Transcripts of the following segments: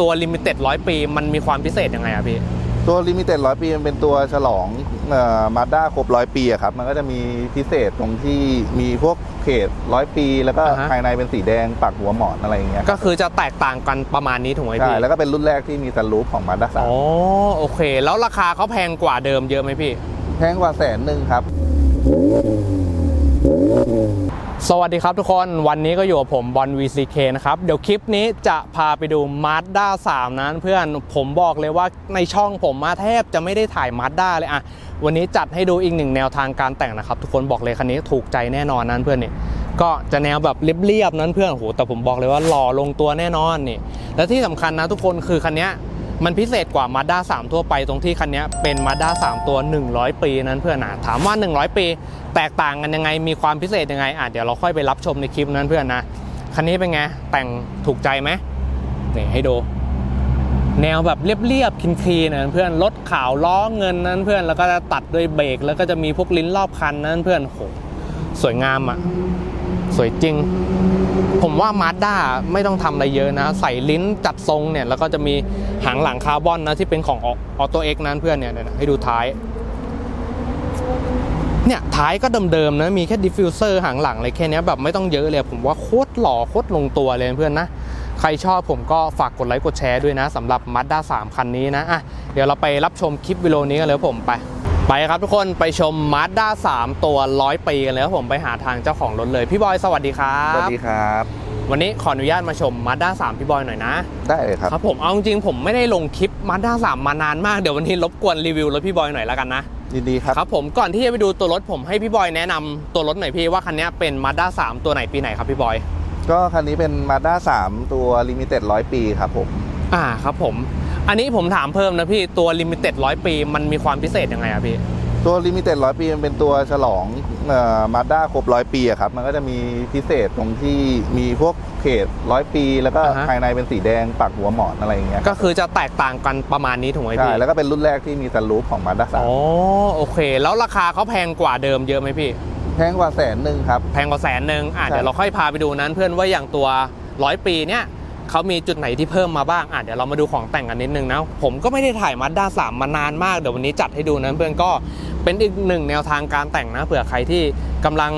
ตัวลิมิเต็ดร้อยปี มันมีความพิเศษยังไงอะพี่ ตัวลิมิเต็ดร้อยปีมันเป็นตัวฉลองมาด้าครบร้อยปีอะครับ มันก็จะมีพิเศษตรงที่มีพวกเขตร้อยปี แล้วก็อ่าฮะ ภายในเป็นสีแดงปักหัวหมอนอะไรอย่างเงี้ยก็คือจะแตกต่างกันประมาณนี้ถูกไหมใช่พี่แล้วก็เป็นรุ่นแรกที่มีซันรูฟของมาด้าสาอ๋มอโอเค แล้วราคาเขาแพงกว่าเดิมเยอะไหมพี่ แพงกว่าแสนหนึ่งครับ สวัสดีครับทุกคนวันนี้ก็อยู่กับผมบอล VCK นะครับ เดี๋ยวคลิปนี้จะพาไปดู Mazda 3 นั้นเพื่อนผมบอกเลยว่าในช่องผมมาแทบจะไม่ได้ถ่าย Mazda เลยอะวันนี้จัดให้ดูอีกหนึ่งแนวทางการแต่งนะครับ ทุกคนบอกเลยคันนี้ถูกใจแน่นอนนั้นเพื่อนนี่ก็จะแนวแบบเรียบๆนั้นเพื่อนโหแต่ผมบอกเลยว่าหล่อลงตัวแน่นอนนี่ และที่สำคัญนะทุกคนคือคันนี้ มันพิเศษกว่า Mazda 3 ทั่วไปตรงที่คันนี้เป็น Mazda 3 ตัว 100 ปีนั้นเพื่อนนะถามว่า 100 ปี แตกต่างกันยังไงมีความพิเศษยังไงอะเดี๋ยวเราค่อยไปรับชมในคลิปนั้นเพื่อนนะคันนี้เป็นไงแต่งถูกใจไหมนี่ให้ดู แนวแบบเรียบๆคินคีนะเพื่อนรถขาวล้อเงินนั้นเพื่อนแล้วก็จะตัดด้วยเบรกแล้วก็จะมีพวกลิ้นรอบคันนั้นเพื่อนโหสวยงามอะ สวยจริง ผมว่ามาด้าไม่ต้องทำอะไรเยอะนะ ใส่ลิ้นจัดทรงเนี่ย แล้วก็จะมีหางหลังคาร์บอนนะ ที่เป็นของออโตเอ็กนั้นเพื่อนเนี่ยให้ดูท้าย เนี่ยท้ายก็เดิมๆนะ มีแค่ดิฟฟิวเซอร์หางหลังอะไรแค่นี้แบบไม่ต้องเยอะเลย ผมว่าโคตรหล่อโคตรลงตัวเลยเพื่อนนะใครชอบผมก็ฝากกดไลค์กดแชร์ด้วยนะสำหรับ Mazda 3 คันนี้นะอะเดี๋ยวเราไปรับชมคลิปวิดีโอนี้กันเลยผมไป ไปครับทุกคนไปชม Mazda 3 ตัว100ปีกันเลยครับผมไปหาทางเจ้าของรถเลย พี่บอยสวัสดีครัสวับสดีครับ วันนี้ขออนุญาตมาชม Mazda 3 พี่บอยหน่อยนะ ได้เลยครับครับผมเอาจริงๆผมไม่ได้ลงคลิป Mazda 3 มานานมากเดี๋ยววันนี้รบกวนรีวิวรถพี่บอยหน่อยแล้วกันนะยินดีครับครับผมก่อนที่จะไปดูตัวรถผมให้พี่บอยแนะนำตัวรถหน่อยพี่ว่าคันนี้เป็น Mazda 3 ตัวไหนปีไหนครับพี่บอย ก็คันนี้เป็นมาด้าสามตัวลิมิเต็ดร้อยปีครับผมอ่าครับผม อันนี้ผมถามเพิ่มนะพี่ตัว Limited 100ปีมันมีความพิเศษยังไงอะพี่ ตัวลิมิเต็ดร้อยปีมันเป็นตัวฉลองมาด้าครบร้อยปีอะครับ มันก็จะมีพิเศษตรงที่มีพวกเขตร้อยปี แล้วก็อ่าฮะ ภายในเป็นสีแดงปักหัวหมอนอะไรอย่างเงี้ยก็คือจะแตกต่างกันประมาณนี้ถูกไหมใช่พี่แล้วก็เป็นรุ่นแรกที่มีซันรูฟของมาด้าสามอ๋อโอเค แล้วราคาเขาแพงกว่าเดิมเยอะไหมพี่ แพงกว่าแสนหนึ่งครับ แพงกว่าแสนหนึ่งอะใช่ เดี๋ยวเราค่อยพาไปดูนั้นเพื่อนว่าอย่างตัวร้อยปีเนี่ย เขามีจุดไหนที่เพิ่มมาบ้างอะเดี๋ยวเรามาดูของแต่งกันนิดนึงนะผมก็ไม่ได้ถ่ายมาด้าสามมานานมากเดี๋ยววันนี้จัดให้ดูนะเพื่อนก็เป็นอีกหนึ่งแนวทางการแต่งนะเผื่อใครที่กำลัง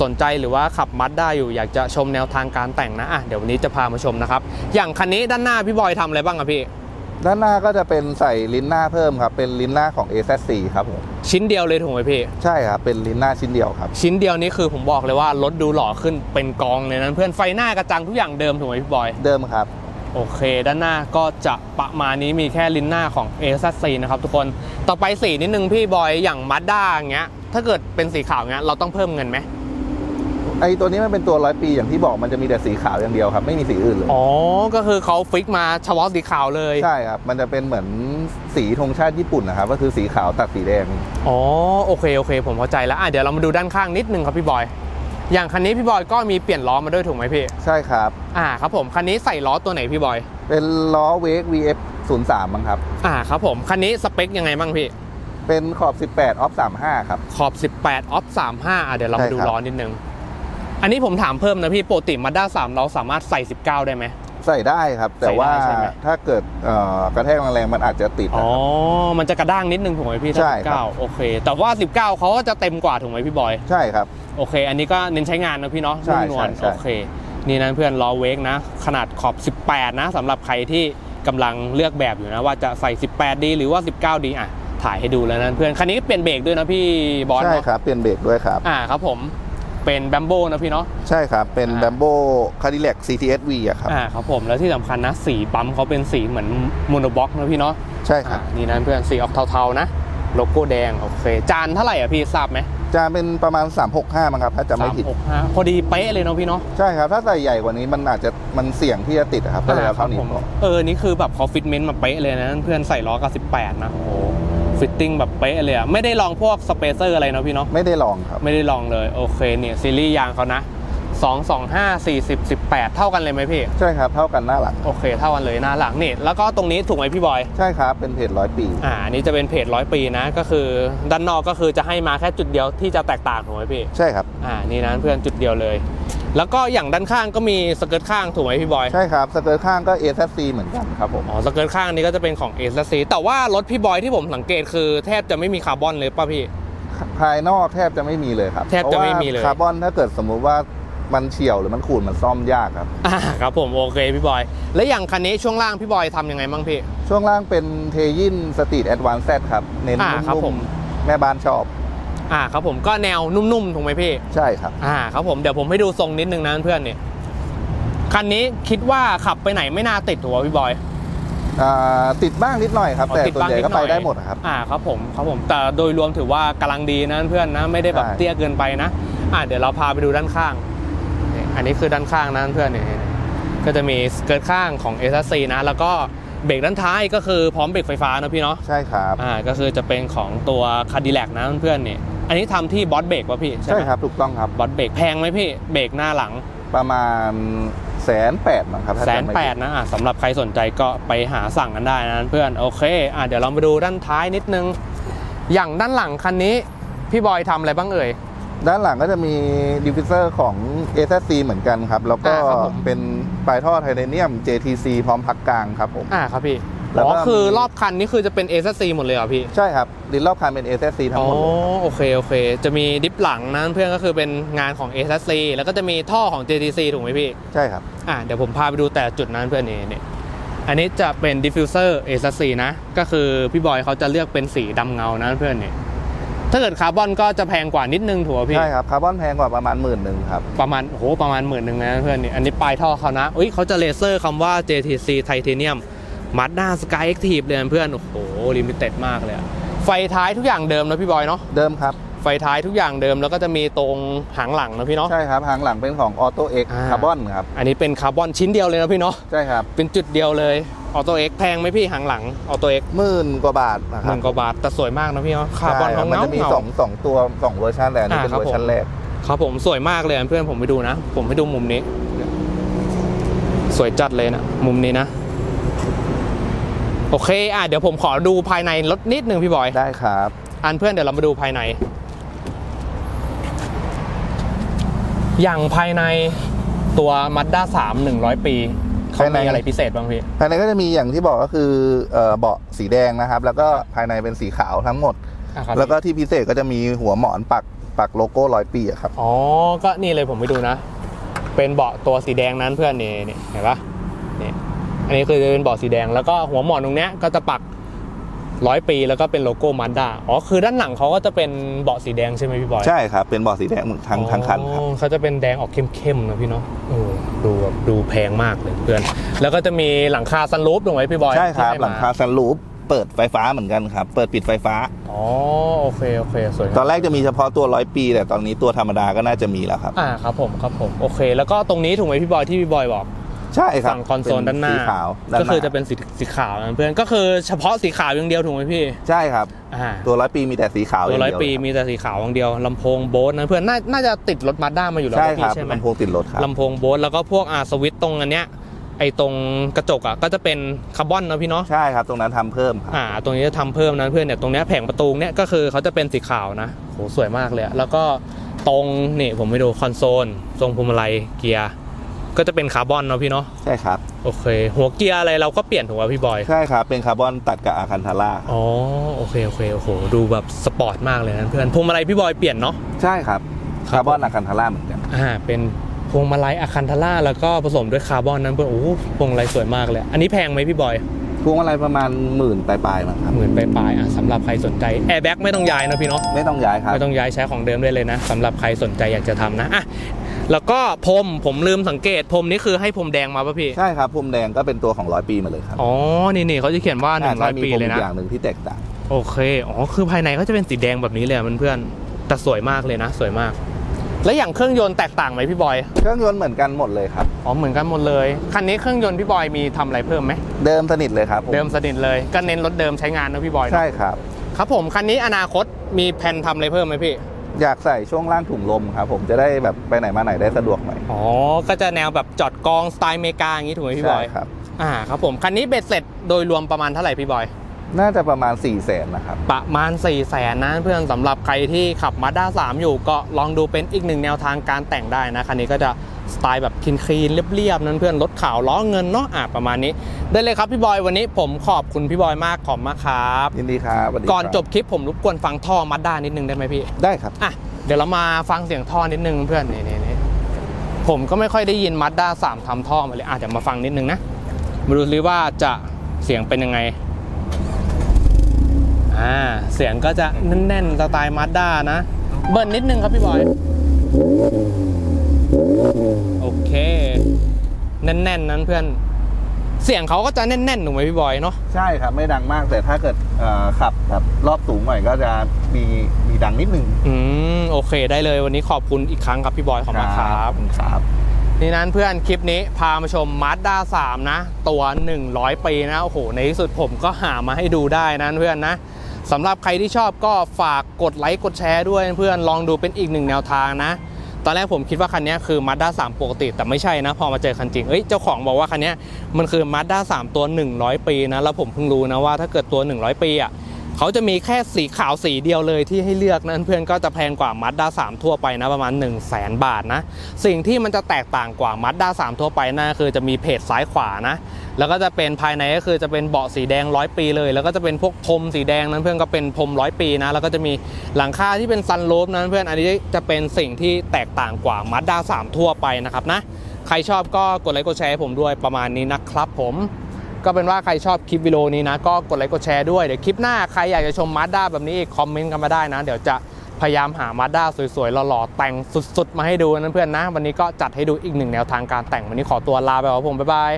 สนใจหรือว่าขับมัดได้อยู่อยากจะชมแนวทางการแต่งนะอะเดี๋ยววันนี้จะพามาชมนะครับอย่างคันนี้ด้านหน้าพี่บอยทำอะไรบ้างอะพี่ ด้านหน้าก็จะเป็นใส่ลิ้นหน้าเพิ่มครับ เป็นลิ้นหน้าของ a z 4ครับผมชิ้นเดียวเลยถูกไหมพี่ ใช่ครับ เป็นลิ้นหน้าชิ้นเดียวครับ ชิ้นเดียวนี้คือผมบอกเลยว่ารถดูหล่อขึ้นเป็นกองเลยนั้น เพื่อนไฟหน้ากระจังทุกอย่างเดิมถูกไหมพี่บอย เดิมครับ โอเค ด้านหน้าก็จะประมาณนี้มีแค่ลิ้นหน้าของ a อ c นะครับทุกคน ต่อไปสีนิดนึงพี่บอยอย่างมาด้าอย่างเงี้ย ถ้าเกิดเป็นสีขาวเงี้ยเราต้องเพิ่มเงินไหม ไอตัวนี้มันเป็นตัวร้อยปีอย่างที่บอกมันจะมีแต่สีขาวอย่างเดียวครับ ไม่มีสีอื่นเลยอ๋อ ก็คือเขาฟิกมาเฉพาะสีขาวเลย ใช่ครับ มันจะเป็นเหมือนสีธงชาติญี่ปุ่นนะครับก็คือสีขาวตัดสีแดงอ๋อโอเคโอเค ผมเข้าใจแล้วอะเดี๋ยวเรามาดูด้านข้างนิดนึงครับพี่บอย อย่างคันนี้พี่บอยก็มีเปลี่ยนล้อมาด้วยถูกไหมพี่ใช่ครับ อ่าครับผมคันนี้ใส่ล้อตัวไหนพี่บอย เป็นล้อเวก VF 03มั้งครับอ่าครับผมคันนี้สเปคยังไงบ้างพี่เป็นขอบ 18 ออฟ 35 ครับ ขอบ 18 ออฟ 35อะเดี๋ยวเรามาดูใช่ครับล้อนิดนึง อันนี้ผมถามเพิ่มนะพี่ปกติมาด้า3เราสามารถใส่ 19 ได้ไหม ใส่ได้ครับ แต่ว่าใส่ได้ใช่ไหม ถ้าเกิดเอ่อกระแทกแรงๆมันอาจจะติดอ๋นะอครับ มันจะกระด้างนิดนึงถูกไหมพี่ถ้าใช่ครับ 19โอเค แต่ว่า 19เขาก็จะเต็มกว่าถูกไหมพี่บอย ใช่ครับ โอเค อันนี้ก็เน้นใช้งานนะพี่เนาะใช่นุ่มนวลใช่ใช่ โอเค นี่นะเพื่อนล้อเวกนะ ขนาดขอบ 18 นะสำหรับใครที่กำลังเลือกแบบอยู่นะ ว่าจะใส่ 18 ดีหรือว่า 19 ดีอะ ถ่ายให้ดูแล้วนะเพื่อน คันนี้เปลี่ยนเบรกด้วยนะพี่บอสใช่เนาะครับเปลี่ยนเบรกด้วยครับ อ่าครับผม เป็นแบมโบนะพี่เนาะใช่ครับ เป็นอ่าแบมโบคาดิแลก CTSV อะครับอ่าครับผมแล้วที่สำคัญนะสีปั๊มเขาเป็นสีเหมือนโมโนบ็อกนะพี่เนาะใช่คอ่ารับนี่นะเพื่อนสีออกเทาๆนะ โลโก้แดงโอเค จานเท่าไหร่อะพี่ทราบไหมจะเป็นประมาณ 365มั้งครับถ้าจำไม่ผิดสาหกห้าพอดีเป๊ะเลยเนาะพี่เนาะใช่ครับ ถ้าใส่ใหญ่กว่านี้มันอาจจะมันเสี่ยงที่จะติดอะครับก็เลยเอาครัเท่านี้ผมพอเออนี่คือแบบเขาฟิตเมนต์มาเป๊ะเลยนะ เพื่อนใส่ล้อกับ18นะโอ้โห ฟิตติ้งแบบเป๊ะเลยอะไม่ได้ลองพวกสเปเซอร์อะไรเนาะพี่เนาะไม่ได้ลองครับ ไม่ได้ลองเลย โอเคเนี่ยซีรีส์ยางเขานะ 2 2 5 40 18 เท่ากันเลยไหมพี่ ใช่ครับ เท่ากันหน้าหลัง โอเค เท่ากันเลยหน้าหลังนี่ แล้วก็ตรงนี้ถูกไหมพี่บอย ใช่ครับ เป็นเพจร้อยปี อ่าอันนี้จะเป็นเพจร้อยปีนะ ก็คือด้านนอกก็คือจะให้มาแค่จุดเดียวที่จะแตกต่างถูกไหมพี่ ใช่ครับ อ่า นี่นะเพื่อนจุดเดียวเลย แล้วก็อย่างด้านข้างก็มีสเกิร์ตข้างถูกไหมพี่บอย ใช่ครับ สเกิร์ตข้างก็ a อ c เหมือนกันครับผม อ๋อ สเกิร์ตข้างนี้ก็จะเป็นของ a อ c แต่ว่ารถพี่บอยที่ผมสังเกตคือแทบจะไม่มีคาร์บอนเลยป่ะพี่ ภายนอกแทบจะไม่มีเลยครับแทบจะไม่มีเลยพราะว่าคาร์บอนถ้าเกิดสมมุติว่ามันเฉียวหรือมันขูดมันซ่อมยากครับ อ่าครับผมโอเคพี่บอย และอย่างคันนี้ช่วงล่างพี่บอยทำยังไงบ้างพี่ ช่วงล่างเป็นเทยินสตรีทแอดวานซ์ครับ เน้นอ่าครับนุ่ผมม ๆแม่บ้านชอบ อ่าครับผมก็แนวนุ่มๆถูกไหมพี่ ใช่ครับ อ่าครับผมเดี๋ยวผมให้ดูทรงนิดนึงนะเพื่อนเนี่ยคันนี้คิดว่าขับไปไหนไม่น่าติดหัวพี่บอยอ่าติดบ้างนิดหน่อยครับอ๋อแต่ติดส่วนบ้างใหญ่นิดก็หน่ไปอยได้หมดครับอ่าครับผมครับผมแต่โดยรวมถือว่ากำลังดีนะเพื่อนนะไม่ได้แบบใช่เตี้ยเกินไปนะอ่าเดี๋ยวเราพาไปดูด้านข้างนี่อันนี้คือด้านข้างนะเพื่อนเนี่ยก็จะมีสเกิร์ตข้างของ s อ c นะแล้วก็เบรกด้านท้ายก็คือพร้อมเบรกไฟฟ้านะพี่เนาะใช่ครับอ่าก็คือจะเป็นของตัวคาดิแลกนะเพื่อนๆเนี่ย อันนี้ทำที่บอสเบรกป่ะพี่ใช่ใช่ไหมครับถูกต้องครับบอสเบรกแพงไหมพี่เบรกหน้าหลังประมาณแสนแปดมั้งครับถ้าแสนจำไม่แปผิดนะอะสำหรับใครสนใจก็ไปหาสั่งกันได้นะเพื่อนโอเคอะเดี๋ยวเรามาดูด้านท้ายนิดนึง อย่างด้านหลังคันนี้ พี่บอยทำอะไรบ้างเอ่ย ด้านหลังก็จะมีดิฟฟิวเซอร์ของ a อ c เหมือนกันครับ แล้วก็อ่าครับผมเป็นปลายท่อไทเทเนียม JTC พร้อมพักกลางครับผมอ่าครับพี่แล้ว อ๋ก็อคือมีรอบคันนี้คือจะเป็นเอ s ซีหมดเลยเหรอพี่ ใช่ครับดินรอบคันเป็น a อ c ทั้งอ๋อหมดเลยโอเคโอเค จะมีดิฟหลังนะเพื่อนก็คือเป็นงานของ a อ c แล้วก็จะมีท่อของ JTC ถูกไหมพี่ ใช่ครับอะเดี๋ยวผมพาไปดูแต่ละจุดนั้นเพื่อนนี่นี่อันนี้จะเป็นดิฟฟิวเซอร์เอซซีนะ ก็คือพี่บอยเขาจะเลือกเป็นสีดำเงานะเพื่อนนี่ถ้าเกิดคาร์บอนก็จะแพงกว่านิดนึงถูกไหมพี่ ใช่ครับ คาร์บอนแพงกว่าประมาณหมื่นหนึ่งครับ ประมาณโอ้โหประมาณหมื่นหนึ่งนะเพื่อนนี่อันนี้ปลายท่อเขานะอุ้ยเขาจะเลเซอร์คำว่า JTC Titanium Mazda Sky Active เลย นะเพื่อน โอ้โหลิมิเต็ดมากเลยอะไฟท้ายทุกอย่างเดิมนะพี่บอยเนาะ เดิมครับ ไฟท้ายทุกอย่างเดิมแล้วก็จะมีตรงหางหลังนะพี่เนาะ ใช่ครับ หางหลังเป็นของ Auto X อ่าคาร์บอนครับ อันนี้เป็นคาร์บอนชิ้นเดียวเลยนะพี่เนาะ ใช่ครับ เป็นจุดเดียวเลยออโตเอ็กแพงไหมพี่หางหลังออโตเอ็กหมื่นกว่าบาทนะคหรับนึ่งกว่าบาทแต่สวยมากนะพี่เนาะคาร์บอนใช่ของมันเงาจะมีเงาสองสองตัวสองเวอร์ชันแต่อันนี้อ่าเป็นครับเวอร์ชันผมแรกครับผมสวยมากเลยเพื่อนผมไปดูนะ ผมให้ดูมุมนี้ สวยจัดเลยนะ มุมนี้นะ โอเคอะเดี๋ยวผมขอดูภายในรถนิดนึงพี่บอยได้ครับ อันเพื่อนเดี๋ยวเรามาดูภายใน อย่างภายในตัว Mazda 3 100ปีเขาภายใน มีอะไรพิเศษบ้างพี่ ภายในก็จะมีอย่างที่บอกก็คือเอ่อเบาะสีแดงนะครับ แล้วก็ภายในเป็นสีขาวทั้งหมด อะครับแล้วก็ที่พิเศษก็จะมีหัวหมอนปักปักโลโก้ร้อยปีอะครับ อ๋อ ก็นี่เลยผมไปดูนะ เป็นเบาะตัวสีแดงนั้นเพื่อนนี่นี่เห็นปะนี่ อันนี้คือเป็นเบาะสีแดงแล้วก็หัวหมอนตรงเนี้ยก็จะปักร้อยปีแล้วก็เป็นโลโก้มาด้าอ๋อคือด้านหลังเขาก็จะเป็นเบาะสีแดงใช่ไหมพี่บอยใช่ครับ เป็นเบาะสีแดงทั้งทั้งคันครับอ๋อเขาจะเป็นแดงออกเข้มๆนะพี่เนาะโอ้ดูแบบดูแพงมากเลยเพื่อน แล้วก็จะมีหลังคาซันรูฟถูกไหมพี่บอยใช่ครับที่หลังคาซันรูฟเปิดไฟฟ้าเหมือนกันครับ เปิดปิดไฟฟ้าอ๋อโอเคโอเคสวยตอนแรกจะมีเฉพาะตัวร้อยปี แต่ตอนนี้ตัวธรรมดาก็น่าจะมีแล้วครับอ่าครับผมครับผมโอเค แล้วก็ตรงนี้ถูกไหมพี่บอยที่พี่บอยบอก ใช่ครับฝั่งคอนโซลด้านหน้าสีขาวด้านก็หน้าคือจะเป็นสีสีขาวนะเพื่อนก็คือเฉพาะสีขาวอย่างเดียวถูกไหมพี่ ใช่ครับอ่าตัวร้อยปีมีแต่สีขาวตัวร้อยางปีเดีวมีแต่สีขาวอย่างเดียวลำโพงโบสนะเพื่อนน่าน่าจะติดรถมาด้ามาอยู่แล้วใช่นะครับพี่ใช่ไหมลำโพงติดรถครับลำโพงโบสแล้วก็พวกอ่าสวิตช์ตรงอันเนี้ยไอตรงกระจกอะก็จะเป็นคาร์บอนนะพี่เนาะใช่ครับตรงนั้นทำเพิ่มครับอ่าตรงนี้จะทำเพิ่มนะเพื่อนเนี่ยตรงเนี้ยแผงประตูเนี่ยก็คือเขาจะเป็นสีขาวนะโหสวยมากเลยอะแล้วก็ตรงนี่ผมไปดูคอนโซล ทรงพวงมาลัยเกียร์ ก็จะเป็นคาร์บอนเนาะพี่เนาะใช่ครับโอเค หัวเกียร์อะไรเราก็เปลี่ยนถูกป่ะพี่บอยใช่ครับเป็นคาร์บอนตัดกับอาคันทาร่าอ๋อโอเคโอเคโอ้โหดูแบบสปอร์ตมากเลยนะเพื่อนพวงมาลัยพี่บอยเปลี่ยนเนาะใช่ครับครับคาร์บอนอาคันทาร่าเหมือนกันอ่าเป็นพวงมาลัยอะคันทาร่าแล้วก็ผสมด้วยคาร์บอนนั้นเพื่อนโอ้โหพวงมาลัยสวยมากเลย อันนี้แพงไหมพี่บอยพวงมาลัยประมาณหมื่นปลายๆมั้งครับหมื่นปลายๆอะสำหรับใครสนใจแอร์แบ็กไม่ต้องย้ายนะพี่เนาะไม่ต้องย้ายครับไม่ต้องย้ายใช้ของเดิมได้เลยนะสำหรับใครสนใจอยากจะทำนะอะ แล้วก็พรมผมลืมสังเกตพรมนี่คือให้พรมแดงมาป่ะพี่ ใช่ครับพรมแดงก็เป็นตัวของร้อยปีมาเลยครับอ๋อนี่นี่เขาจะเขียนว่าา100ปีมีพรมเลยอีนะกอย่างหนึ่งที่แตกต่างโอเคอ๋อคือภายในก็จะเป็นสีแดงแบบนี้เลยอะเพื่อนๆแต่สวยมากเลยนะ สวยมาก แล้วอย่างเครื่องยนต์แตกต่างไหมพี่บอย เครื่องยนต์เหมือนกันหมดเลยครับอ๋อเหมือนกันหมดเลยคันนี้เครื่องยนต์พี่บอยมีทำอะไรเพิ่มไหมเดิมสนิทเลยครับผเดิมสนิทเลยก็เน้นรถเดิมใช้งานนะพี่บอยเนอะใช่ครับครับผมคันนี้อนาคตมีแผนทำอะไรเพิ่มไหมพี่ อยากใส่ช่วงล่างถุงลมครับผมจะได้แบบไปไหนมาไหนได้สะดวกหน่อยอ๋อ ก็จะแนวแบบจอดกองสไตล์อเมริกาอย่างนี้ถูกไหมพี่บใช่อยครับ อ่าครับผม คันนี้เบ็ดเสร็จโดยรวมประมาณเท่าไหร่พี่บอย น่าจะประมาณ4ี่แสนนะครับ ประมาณ4 0 0แสนนะเพื่อนสำหรับใครที่ขับมาด้า3อยู่ก็ลองดูเป็นอีกหนึ่งแนวทางการแต่งได้นะคันนี้ก็จะสไตล์แบบคลีนๆเรียบๆนั้นเพื่อนรถขาวล้อเงินเนาะอะประมาณนี้ ได้เลยครับพี่บอยวันนี้ผมขอบคุณพี่บอยมากขอบมากครับยินดีครับสวัสดีก่อนครับจบคลิปผมรบกวนฟังท่อมาด้านิดนึงได้ไหมพี่ได้ครับอะเดี๋ยวเรามาฟังเสียงท่อนิดนึงเพื่อนนี่นี่นี่ผมก็ไม่ค่อยได้ยินมาด้าสามทำท่อมาเลยอะเดี๋ยวมาฟังนิดนึงนะมาดูซิว่าจะเสียงเป็นยังไง อ่าเสียงก็จะแน่นๆสไตล์มาด้านะ เบิร์นนิดนึงครับพี่บอยโอเค แน่นๆนั้นเพื่อน เสียงเขาก็จะแน่นๆถูกไหมพี่บอยเนาะใช่ครับ ไม่ดังมากแต่ถ้าเกิดเอ่อขับแบบรอบสูงหน่อยก็จะมีมีดังนิดนึงอืมโอเคได้เลยวันนี้ขอบคุณอีกครั้งครับพี่บอยขอบคุณครับครับนี่นั้นเพื่อนคลิปนี้พามาชม Mazda 3นะ ตัว 100 ปีนะ โอ้โห ในที่สุดผมก็หามาให้ดูได้นะเพื่อนนะ สำหรับใครที่ชอบก็ฝากกดไลค์กดแชร์ด้วยเพื่อนลองดูเป็นอีกหนึ่งแนวทางนะ ตอนแรกผมคิดว่าคันนี้คือ Mazda 3 ปกติ แต่ไม่ใช่นะ พอมาเจอคันจริงเอ้ยเจ้าของบอกว่าคันนี้มันคือ Mazda 3 ตัว 100 ปีนะ แล้วผมเพิ่งรู้นะว่าถ้าเกิดตัว 100 ปีอะ เขาจะมีแค่สีขาวสีเดียวเลยที่ให้เลือกนะเพื่อนก็จะแพงกว่า Mazda 3ทั่วไปนะประมาณ 1 0 0 0 0แบาทนะ สิ่งที่มันจะแตกต่างกว่า Mazda 3ทั่วไปนั่นคือจะมีเพจซ้ายขวานะ แล้วก็จะเป็นภายในก็คือจะเป็นเบาะสีแดงร้อยปีเลย แล้วก็จะเป็นพวกพรมสีแดงนั้นเพื่อนก็เป็นพรมร้อยปีนะ แล้วก็จะมีหลังคาที่เป็นซันรูฟนั้นเพื่อนอันนี้จะเป็นสิ่งที่แตกต่างกว่า Mazda 3ทั่วไปนะครับนะ ใครชอบก็กดไลค์กดแชร์ให้ผมด้วยประมาณนี้นะครับผม ก็เป็นว่าใครชอบคลิปวิดีโอนี้นะก็กดไลค์กดแชร์ด้วยเดี๋ยวคลิปหน้าใครอยากจะชมมาด้าแบบนี้อีกคอมเมนต์กันมาได้นะ เดี๋ยวจะพยายามหามาด้าสวยๆหล่อๆแต่งสุดๆ มาให้ดูนะเพื่อนนะ วันนี้ก็จัดให้ดูอีกหนึ่งแนวทางการแต่งวันนี้ขอตัวลาไปก่อนครับผมบ๊ายบาย